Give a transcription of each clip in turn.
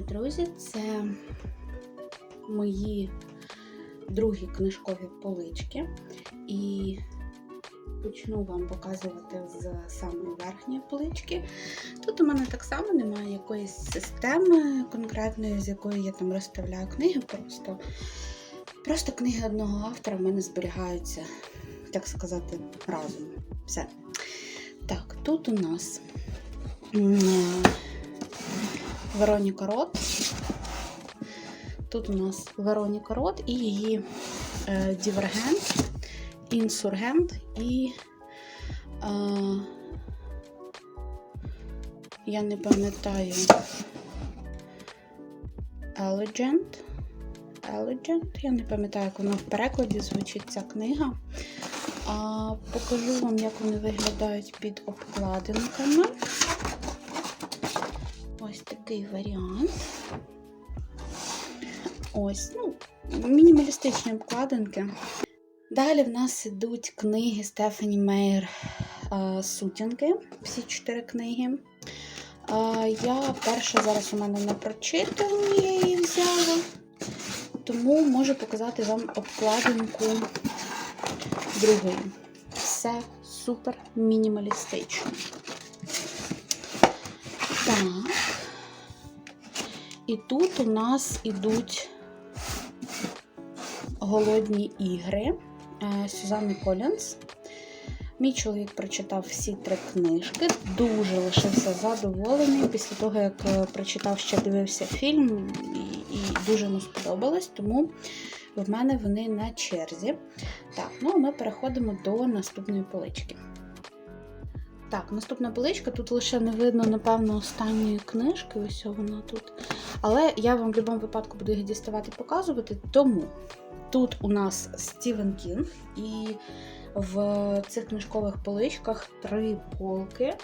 любі друзі, це мої другі книжкові полички. І почну вам показувати з самої верхньої полички. Тут у мене так само немає якоїсь системи конкретної, з якої я там розставляю книги. Просто, просто книги одного автора в мене зберігаються, так сказати, разом. Все. Так, тут у нас. Вероніка Рот. Тут у нас Вероніка Рот і її е, Дівергент, Інсургент і. Е, я не пам'ятаю. Elegant. Elegant. Я не пам'ятаю, як воно в перекладі звучить ця книга. А, покажу вам, як вони виглядають під обкладинками. Такий варіант. Ось, ну, мінімалістичні обкладинки. Далі в нас ідуть книги Стефані Мейер е, Сутінки. Всі чотири книги. Е, я перша зараз у мене не прочитані, я її взяла. Тому можу показати вам обкладинку другої. Все супер мінімалістично. Так. І тут у нас ідуть голодні ігри е, Сюзанни Колінс. Мій чоловік прочитав всі три книжки, дуже лишився задоволений після того, як е, прочитав ще дивився фільм, і, і дуже йому сподобалось, тому в мене вони на черзі. Так, ну а ми переходимо до наступної полички. Так, наступна поличка. Тут лише не видно, напевно, останньої книжки. Ось вона тут. Але я вам в будь-якому випадку буду їх діставати і показувати. Тому тут у нас Стівен Кінг, і в цих книжкових поличках три полки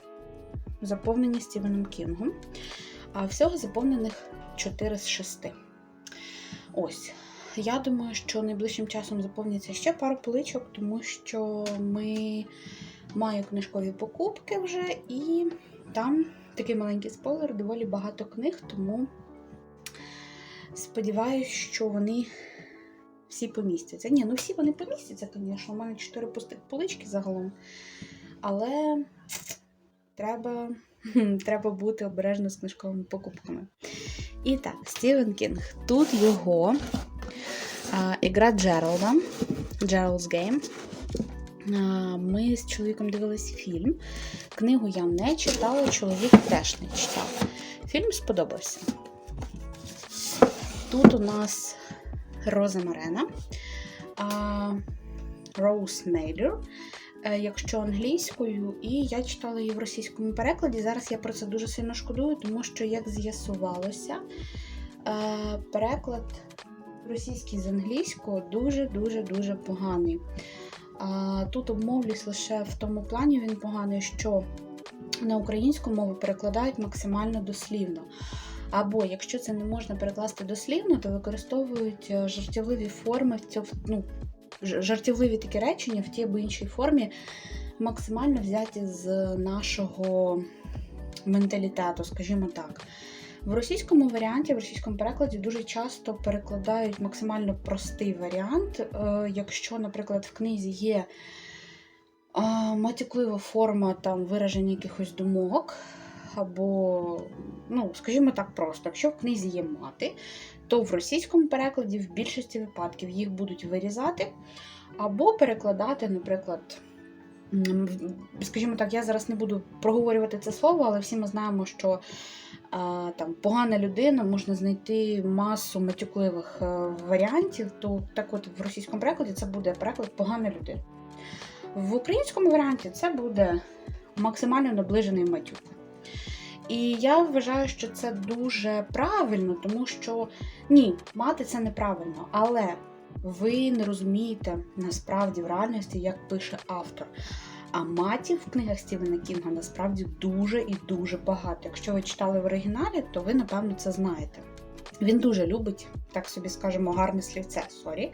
заповнені Стівеном Кінгом. А всього заповнених 4 з 6. Ось. Я думаю, що найближчим часом заповниться ще пару поличок, тому що ми маю книжкові покупки вже, і там такий маленький спойлер, доволі багато книг, тому сподіваюся, що вони всі помістяться. Ні, ну всі вони помістяться, звісно. У мене 4 пустих полички загалом. Але треба, треба бути обережно з книжковими покупками. І так, Стівен Кінг. Тут його ігра Джералда, Gerald's Game. Ми з чоловіком дивились фільм. Книгу я не читала, чоловік теж не читав. Фільм сподобався. Тут у нас Роза Марена, Роуз Мейлер, якщо англійською, і я читала її в російському перекладі. Зараз я про це дуже сильно шкодую, тому що, як з'ясувалося, е, переклад російський з англійського дуже-дуже-дуже поганий. Тут обмовлюсь лише в тому плані він поганий, що на українську мову перекладають максимально дослівно. Або якщо це не можна перекласти дослівно, то використовують е, жартівливі форми, в цьому- ну, жартівливі такі речення в тій або іншій формі, максимально взяті з нашого менталітету, скажімо так. В російському варіанті, в російському перекладі дуже часто перекладають максимально простий варіант. Е, Якщо, наприклад, в книзі є матюклива форма там вираження якихось думок, або, ну, скажімо так, просто, якщо в книзі є мати, то в російському перекладі в більшості випадків їх будуть вирізати, або перекладати, наприклад. Скажімо так, я зараз не буду проговорювати це слово, але всі ми знаємо, що а, там погана людина можна знайти масу матюкливих е, варіантів. То так от в російському перекладі це буде переклад погана людина. В українському варіанті це буде максимально наближений матюк. І я вважаю, що це дуже правильно, тому що ні, мати це неправильно, але ви не розумієте насправді в реальності, як пише автор. А матів в книгах Стівена Кінга насправді дуже і дуже багато. Якщо ви читали в оригіналі, то ви, напевно, це знаєте. Він дуже любить, так собі скажемо, гарне слівце, сорі.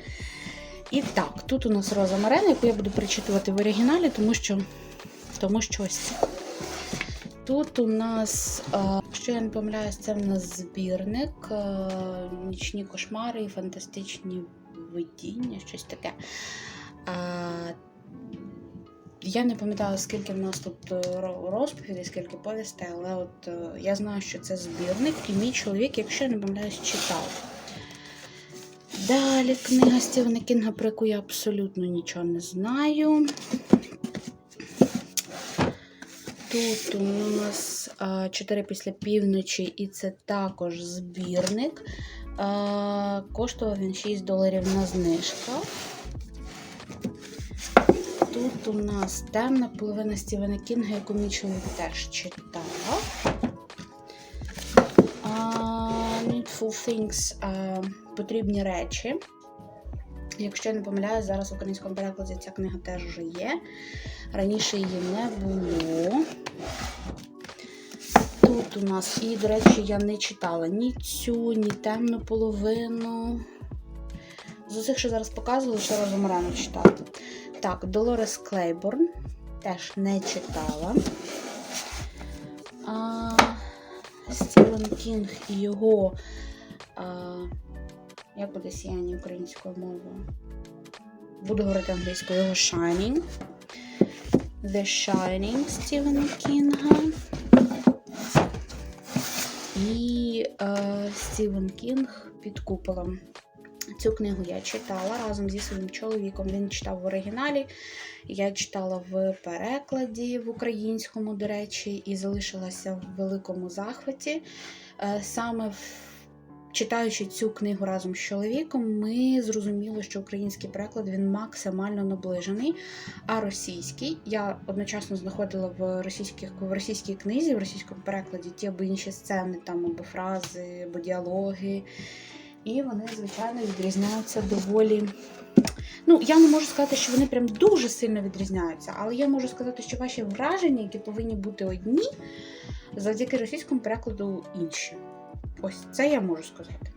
І так, тут у нас Роза Марена, яку я буду перечитувати в оригіналі, тому що, тому що ось це. Тут у нас, е, якщо я не помиляюсь, це в нас збірник, е, нічні кошмари і фантастичні видіння, щось таке. Е, Я не пам'ятаю, скільки в нас тут е, ро- розповідей, скільки повістей, але от е, я знаю, що це збірник, і мій чоловік, якщо я не помиляюсь, читав. Далі книга Стівена Кінга, про яку я абсолютно нічого не знаю. Тут у нас а, 4 після півночі, і це також збірник. Коштував він 6 доларів на знижках. Тут у нас темна половина Стівена Кінга, яку мій чоловік теж читав. Needful Things потрібні речі. Якщо я не помиляюсь, зараз в українському перекладі ця книга теж вже є. Раніше її не було. Тут у нас, і, до речі, я не читала ні цю, ні темну половину. З усіх, що зараз показували, ще разом рано читати. Так, Долорес Клейборн теж не читала. А, Стівен Кінг і його. А, як буде сіяння українською мовою? Буду говорити англійською його Shining. The Shining Стівена Кінга. І е, Стівен Кінг під куполом. Цю книгу я читала разом зі своїм чоловіком. Він читав в оригіналі. Я читала в перекладі в українському, до речі, і залишилася в великому захваті. Е, Саме Читаючи цю книгу разом з чоловіком, ми зрозуміли, що український переклад він максимально наближений, а російський я одночасно знаходила в російських в російській книзі, в російському перекладі ті або інші сцени, там або фрази, або діалоги. І вони, звичайно, відрізняються доволі. Ну, я не можу сказати, що вони прям дуже сильно відрізняються, але я можу сказати, що ваші враження, які повинні бути одні, завдяки російському перекладу інші. Ось це я можу сказати.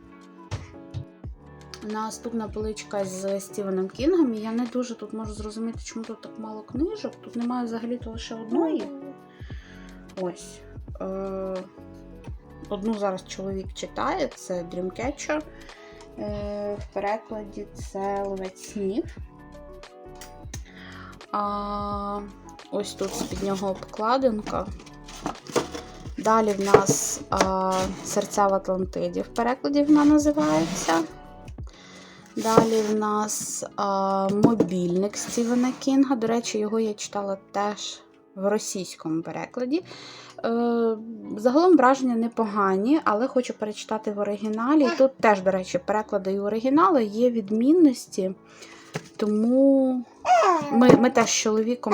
Наступна поличка з Стівеном Кінгом. Я не дуже тут можу зрозуміти, чому тут так мало книжок. Тут немає взагалі то лише одної. Ось. Е- одну зараз чоловік читає, це Dreamcatcher. Е- в перекладі це Ловець снів. А, ось тут з-під нього обкладинка. Далі в нас а, серця в Атлантиді в перекладі вона називається. Далі в нас а, мобільник Стівена Кінга. До речі, його я читала теж в російському перекладі. Е, загалом враження непогані, але хочу перечитати в оригіналі. Тут теж, до речі, переклади і оригінали є відмінності. Тому ми, ми теж з чоловіком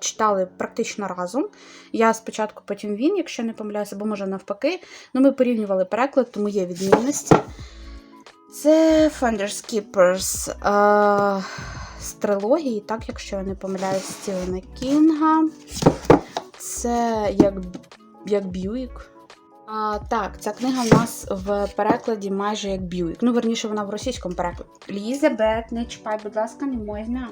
читали практично разом. Я спочатку, потім він, якщо не помиляюся, або може навпаки. Ну, ми порівнювали переклад, тому є відмінності. Це Finders Keepers а, з трилогії, так, якщо я не помиляюсь, Стівена Кінга. Це як, як Б'юік. А, так, ця книга в нас в перекладі майже як Б'юік. Ну, верніше, вона в російському перекладі. Лізабет, не чіпай, будь ласка, не можна.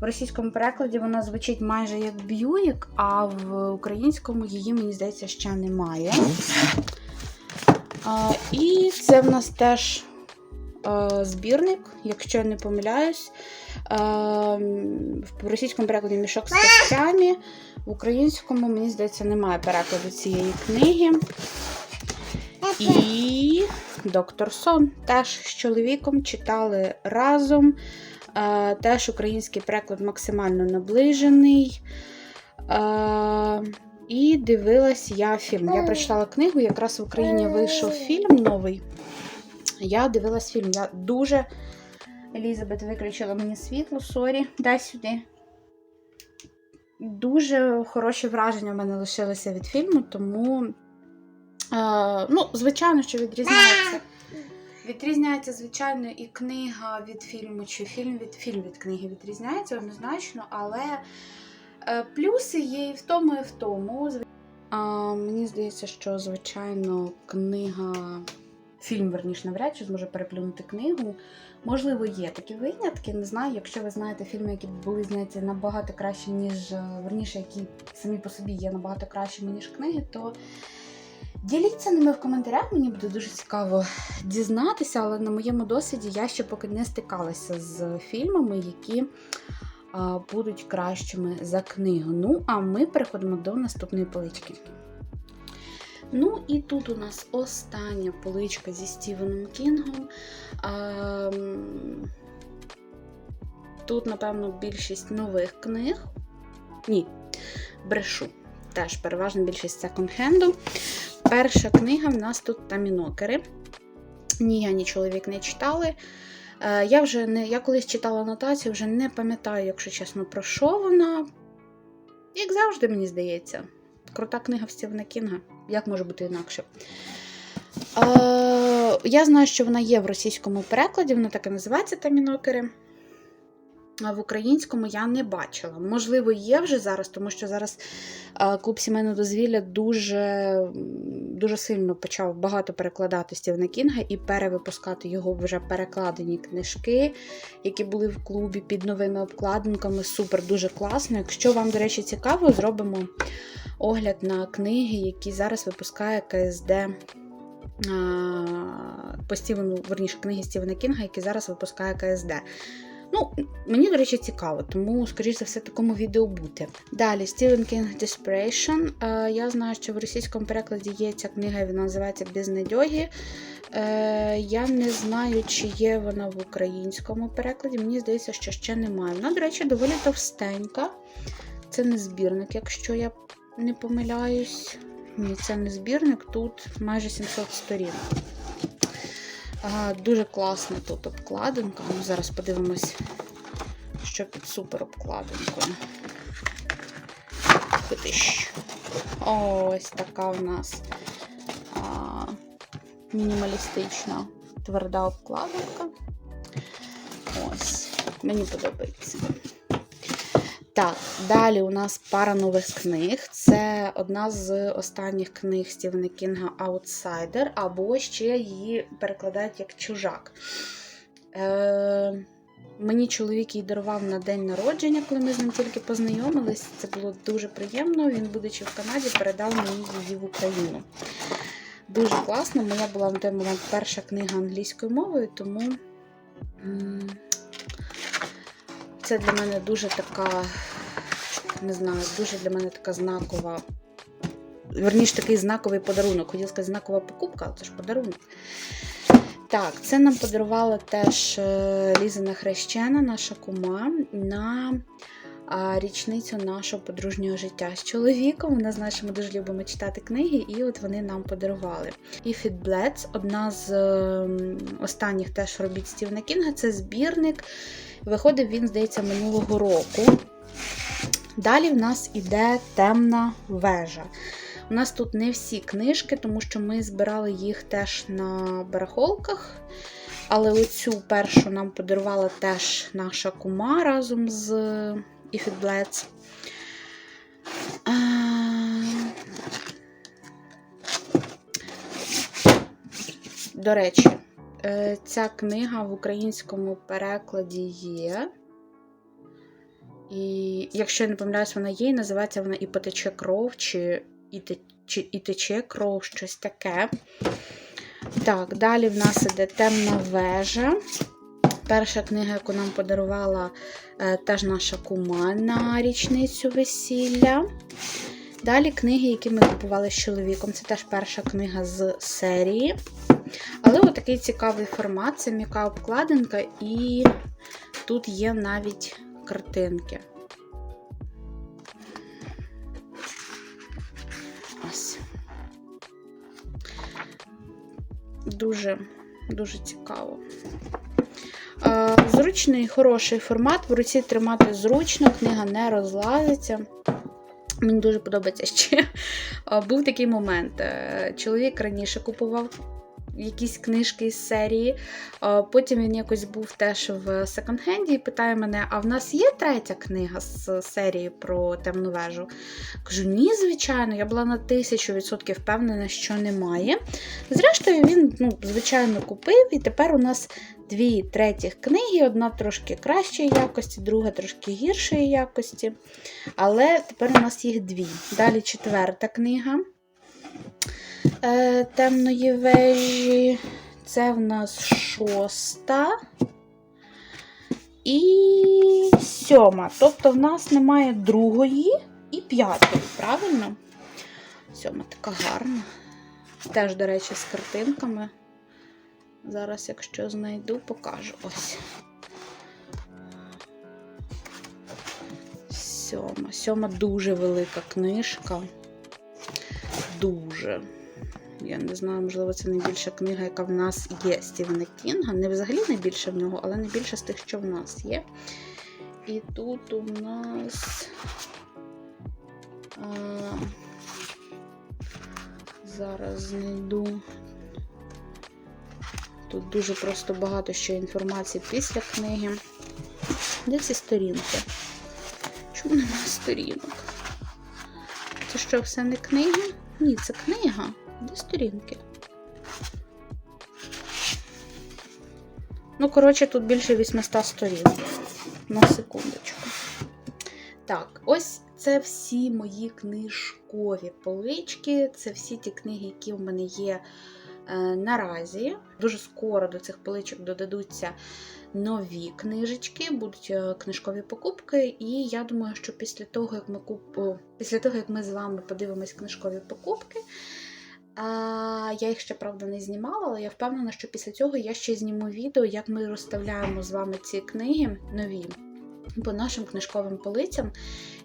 В російському перекладі вона звучить майже як Б'юік, а в українському її, мені здається, ще немає. А, і це в нас теж збірник, якщо я не помиляюсь. Е, в російському перекладі мішок з костями. В українському, мені здається, немає перекладу цієї книги. І Доктор Сон теж з чоловіком читали разом. Е, Теж український переклад максимально наближений. Е, І дивилась я фільм. Я прочитала книгу, якраз в Україні вийшов фільм новий. Я дивилась фільм. Я дуже. Елізабет виключила мені світло, сорі, дай сюди. Дуже хороші враження в мене лишилися від фільму, тому, е, ну, звичайно, що відрізняється. Відрізняється, звичайно, і книга від фільму, чи фільм від фільм від книги відрізняється однозначно, але е, плюси є і в тому, і в тому. А, мені здається, що, звичайно, книга фільм, верніше, навряд чи зможе переплюнути книгу. Можливо, є такі винятки. Не знаю, якщо ви знаєте фільми, які були зняті набагато краще, ніж е, верніше, які самі по собі є набагато кращими, ніж книги, то діліться ними в коментарях. Мені буде дуже цікаво дізнатися, але на моєму досвіді я ще поки не стикалася з фільмами, які а, будуть кращими за книгу. Ну, а ми переходимо до наступної полички. Ну, і тут у нас остання поличка зі Стівеном Кінгом. А, тут, напевно, більшість нових книг. Ні, брешу. Теж переважна більшість секонд-хенду. Перша книга в нас тут тамінокери. Ні, я, ні чоловік не читали. Е, Я вже не, я колись читала анотацію, вже не пам'ятаю, якщо чесно, про що вона. Як завжди, мені здається. Крута книга в Стівена Кінга. Як може бути інакше? Е, я знаю, що вона є в російському перекладі, вона так і називається Тамінокери. В українському я не бачила. Можливо, є вже зараз, тому що зараз е, клуб сімейного дозвілля дуже, дуже сильно почав багато перекладати Стівена Кінга і перевипускати його вже перекладені книжки, які були в клубі під новими обкладинками. Супер, дуже класно. Якщо вам, до речі, цікаво, зробимо огляд на книги, які зараз випускає КСД. По Стівену, верніше, книги Стівена Кінга, які зараз випускає КСД. Ну, мені, до речі, цікаво, тому, скоріш за все, такому відео буде. Далі Стівен Кінг Desperation. Е, Я знаю, що в російському перекладі є ця книга, вона називається Безнадьоги. Е, Я не знаю, чи є вона в українському перекладі. Мені здається, що ще немає. Вона, до речі, доволі товстенька. Це не збірник, якщо я не помиляюсь. Ні, це не збірник, тут майже 700 сторін. Дуже класна тут обкладинка. Ну, зараз подивимось, що під супер обкладинкою. Ось така в нас а, мінімалістична тверда обкладинка. Ось, мені подобається. Так, далі у нас пара нових книг. Це одна з останніх книг Стівена Кінга Аутсайдер, або ще її перекладають як чужак. Е, Мені чоловік її дарував на день народження, коли ми з ним тільки познайомились. Це було дуже приємно. Він, будучи в Канаді, передав мені її в Україну. Дуже класно. Моя була на той момент перша книга англійською мовою, тому. Це для мене дуже така, не знаю, дуже для мене така знакова. Верніше такий знаковий подарунок. Хотіла сказати знакова покупка, але це ж подарунок. Так, це нам подарувала теж е, Лізина Хрещена, наша кума, на річницю нашого подружнього життя з чоловіком. Вона знає, що ми дуже любимо читати книги, і от вони нам подарували. It Bleds, одна з е, останніх теж робіт Стівена Кінга, це збірник. Виходив він, здається, минулого року. Далі в нас іде темна вежа. У нас тут не всі книжки, тому що ми збирали їх теж на барахолках. Але оцю першу нам подарувала теж наша кума разом з If It Bleds. А, До речі, е, ця книга в українському перекладі є. І якщо я не помиляюсь, вона є, і називається вона І потече кров, чи і, чи і тече кров, щось таке. Так, далі в нас іде темна вежа. Перша книга, яку нам подарувала е, теж наша кума на річницю весілля. Далі книги, які ми купували з чоловіком. Це теж перша книга з серії. Але отакий цікавий формат це м'яка обкладинка, і тут є навіть картинки. Ось. Дуже, дуже цікаво. Зручний, хороший формат. В руці тримати зручно, книга не розлазиться. Мені дуже подобається ще. Був такий момент. е, Чоловік раніше купував якісь книжки із серії. Потім він якось був теж в секонд-хенді і питає мене: а в нас є третя книга з серії про темну вежу? Кажу, ні, звичайно, я була на тисячу відсотків впевнена, що немає. Зрештою, він, ну, звичайно, купив, і тепер у нас дві третіх книги: одна трошки кращої якості, друга трошки гіршої якості. Але тепер у нас їх дві. Далі четверта книга е, темної вежі. Це в нас шоста. І сьома. Тобто в нас немає другої і п'ятої, правильно? Сьома така гарна. Теж, до речі, з картинками. Зараз, якщо знайду, покажу. Ось. Сьома. Сьома дуже велика книжка. Дуже. Я не знаю, можливо, це найбільша книга, яка в нас є Стівена Кінга. Не взагалі найбільша в нього, але найбільша з тих, що в нас є. І тут у нас. А, зараз знайду. Тут дуже просто багато ще інформації після книги. Де ці сторінки? Чому немає сторінок? Це що, все не книги? Ні, це книга. Де сторінки? Ну, коротше, тут більше 800 сторін. На секундочку. Так, ось це всі мої книжкові полички. Це всі ті книги, які в мене є наразі. Дуже скоро до цих поличок додадуться нові книжечки, будуть е, книжкові покупки. І я думаю, що після того, як ми куп... після того, як ми з вами подивимось книжкові покупки. Я їх ще, правда, не знімала, але я впевнена, що після цього я ще зніму відео, як ми розставляємо з вами ці книги нові по нашим книжковим полицям.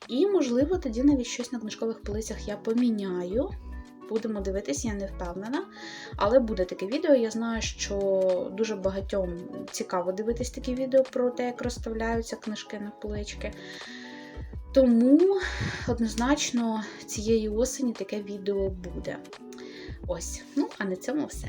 І, можливо, тоді навіть щось на книжкових полицях я поміняю. Будемо дивитися, я не впевнена. Але буде таке відео. Я знаю, що дуже багатьом цікаво дивитись такі відео про те, як розставляються книжки на полички. Тому однозначно цієї осені таке відео буде. Ось, ну, а на цьому все.